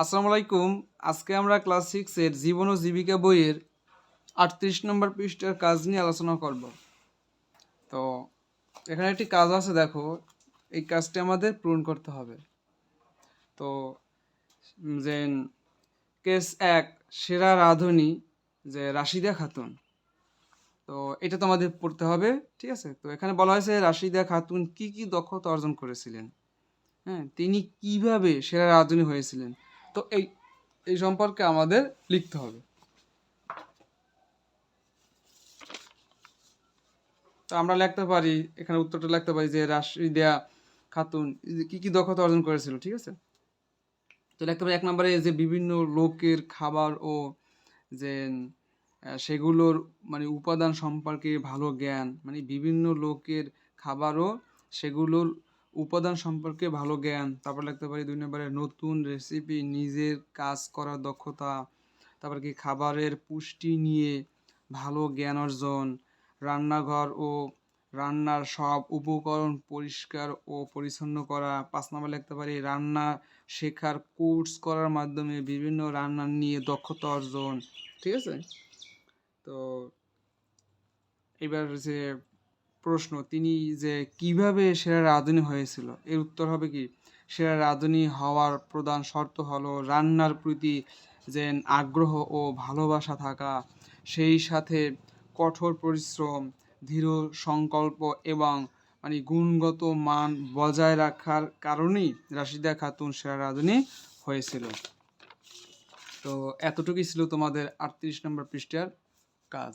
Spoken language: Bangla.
আসসালামু আলাইকুম। আজকে আমরা ক্লাস সিক্সের জীবন ও জীবিকা বইয়ের আটত্রিশ নম্বর পৃষ্ঠার কাজ নিয়ে আলোচনা করব। তো এখানে একটি কাজ আছে, দেখো। এই কাজটি আমাদের পূরণ করতে হবে। তো যে কেস এক, সেরা রাঁধুনি, যে রাশিদা খাতুন। তো এটা তো আমাদের পড়তে হবে, ঠিক আছে? তো এখানে বলা হয়েছে রাশিদা খাতুন কি কি দক্ষতা অর্জন করেছিলেন? হ্যাঁ তিনি কীভাবে সেরা রাঁধুনি হয়েছিলেন? তো এই এই সম্পর্কে আমাদের লিখতে হবে। তো আমরা লিখতে পারি, এখানে উত্তরটা লিখতে পারি যে রাশিদা খাতুন কি কি দক্ষতা অর্জন করেছিল, ঠিক আছে? তো লিখতে পারি এক নম্বরে যে বিভিন্ন লোকের খাবার ও যে সেগুলোর মানে উপাদান সম্পর্কে ভালো জ্ঞান মানে বিভিন্ন লোকের খাবারও সেগুলোর উপাদান সম্পর্কে ভালো জ্ঞান, তারপর লিখতে পারি দুই নম্বরে নতুন রেসিপি নিজের কাজ করার দক্ষতা, তারপর কি খাবারের পুষ্টি নিয়ে ভালো জ্ঞান অর্জন, রান্নাঘর ও রান্নার সব উপকরণ পরিষ্কার ও পরিচ্ছন্ন করা, পাঁচ নম্বর লিখতে পারি রান্না শেখার কোর্স করার মাধ্যমে বিভিন্ন রান্না নিয়ে দক্ষতা অর্জন, ঠিক আছে? তো এবার যে প্রশ্ন, তিনি যে কীভাবে সেরা রাঁধুনি হয়েছিল? এর উত্তর হবে কি? সেরা রাঁধুনি হওয়ার প্রধান শর্ত হলো রান্নার প্রতি যে আগ্রহ ও ভালোবাসা থাকা, সেই সাথে কঠোর পরিশ্রম, দৃঢ় সংকল্প এবং মানে গুণগত মান বজায় রাখার কারণেই রাশিদা খাতুন সেরা রাঁধুনি হয়েছিল। তো এতটুকুই ছিল তোমাদের আটত্রিশ নম্বর পৃষ্ঠার কাজ।